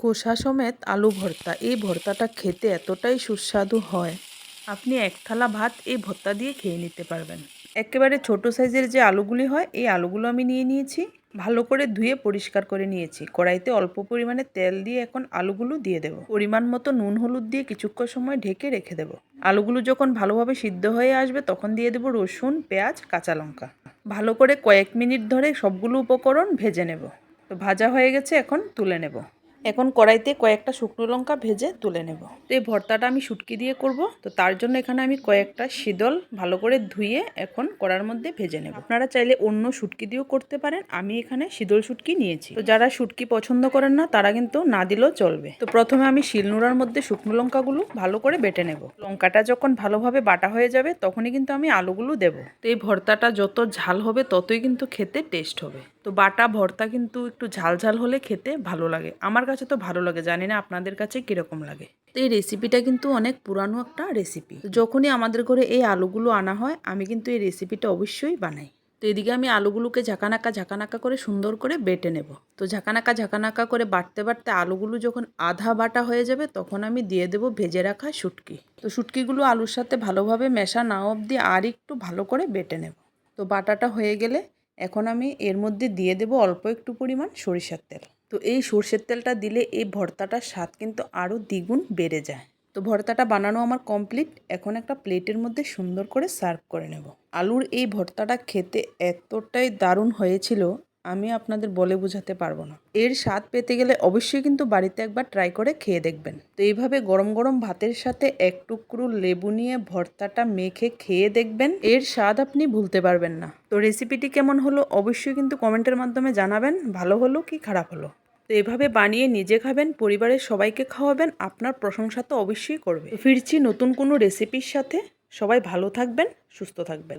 খোসা সমেত আলু ভর্তা। এই ভর্তাটা খেতে এতটাই সুস্বাদু হয়। আপনি এক থালা ভাত এই ভর্তা দিয়ে খেয়ে নিতে পারবেন। একেবারে ছোট সাইজের যে আলুগুলি হয়, এই আলুগুলো আমি নিয়ে নিয়েছি। ভালো করে ধুয়ে পরিষ্কার করে নিয়েছি। কড়াইতে অল্প পরিমাণে তেল দিয়ে এখন আলুগুলো দিয়ে দেবো। পরিমাণ মতো নুন হলুদ দিয়ে কিছুক্ষণ সময় ঢেকে রেখে দেবো। আলুগুলো যখন ভালোভাবে সিদ্ধ হয়ে আসবে, তখন দিয়ে দেবো রসুন, পেঁয়াজ, কাঁচা লঙ্কা। ভালো করে কয়েক মিনিট ধরে সবগুলো উপকরণ ভেজে নেব। তো ভাজা হয়ে গেছে, এখন তুলে নেব। এখন কড়াইতে কয়েকটা শুকনো লঙ্কা ভেজে তুলে নেব। তো এই ভর্তাটা আমি শুটকি দিয়ে করব। তো তার জন্য এখানে আমি কয়েকটা শীতল ভালো করে ধুয়ে এখন কড়ার মধ্যে ভেজে নেব। আপনারা চাইলে অন্য শুটকি দিয়েও করতে পারেন। আমি এখানে শীতল শুটকি নিয়েছি। তো যারা শুটকি পছন্দ করেন না, তারা কিন্তু না দিলেও চলবে। তো প্রথমে আমি শিলনোড়ার মধ্যে শুকনো লঙ্কাগুলো ভালো করে বেটে নেব। লঙ্কাটা যখন ভালোভাবে বাটা হয়ে যাবে, তখনই কিন্তু আমি আলুগুলো দেব। তো এই ভর্তাটা যত ঝাল হবে, ততই কিন্তু খেতে টেস্ট হবে। তো বাটা, ভর্তা কিন্তু একটু ঝাল ঝাল হলে খেতে ভালো লাগে। আমার কাছে তো ভালো লাগে, জানি না আপনাদের কাছে কীরকম লাগে। তো এই রেসিপিটা কিন্তু অনেক পুরানো একটা রেসিপি যখনই আমাদের ঘরে এই আলুগুলো আনা হয়, আমি কিন্তু এই রেসিপিটা অবশ্যই বানাই। তো এদিকে আমি আলুগুলোকে ঝাঁকানাকা ঝাঁকানাকা করে সুন্দর করে বেটে নেব। তো ঝাঁকানাকা ঝাঁকানাকা করে বাটতে বাটতে আলুগুলো যখন আধা বাটা হয়ে যাবে, তখন আমি দিয়ে দেব ভেজে রাখা শুটকি। তো শুটকিগুলো আলুর সাথে ভালোভাবে মেশা না অবধি আর একটু ভালো করে বেটে নেব। তো বাটাটা হয়ে গেলে এখন আমি এর মধ্যে দিয়ে দেব অল্প একটু পরিমাণ সরিষার তেল। তো এই সরষের তেলটা দিলে এই ভর্তাটার স্বাদ কিন্তু আরও দ্বিগুণ বেড়ে যায়। তো ভর্তাটা বানানো আমার কমপ্লিট। এখন একটা প্লেটের মধ্যে সুন্দর করে সার্ভ করে নেব। আলুর এই ভর্তাটা খেতে এতটাই দারুণ হয়েছিল আমি আপনাদের বলে বোঝাতে পারব না। এর স্বাদ পেতে গেলে অবশ্যই কিন্তু বাড়িতে একবার ট্রাই করে খেয়ে দেখবেন। তো এইভাবে গরম গরম ভাতের সাথে এক টুকরো লেবু নিয়ে ভর্তাটা মেখে খেয়ে দেখবেন। এর স্বাদ আপনি ভুলতে পারবেন না। তো রেসিপিটি কেমন হলো অবশ্যই কিন্তু কমেন্টের মাধ্যমে জানাবেন, ভালো হলো কি খারাপ হলো? তো এভাবে বানিয়ে নিজে খাবেন, পরিবারের সবাইকে খাওয়াবেন, আপনার প্রশংসা তো অবশ্যই করবে। ফিরছি নতুন কোনো রেসিপির সাথে। সবাই ভালো থাকবেন, সুস্থ থাকবেন।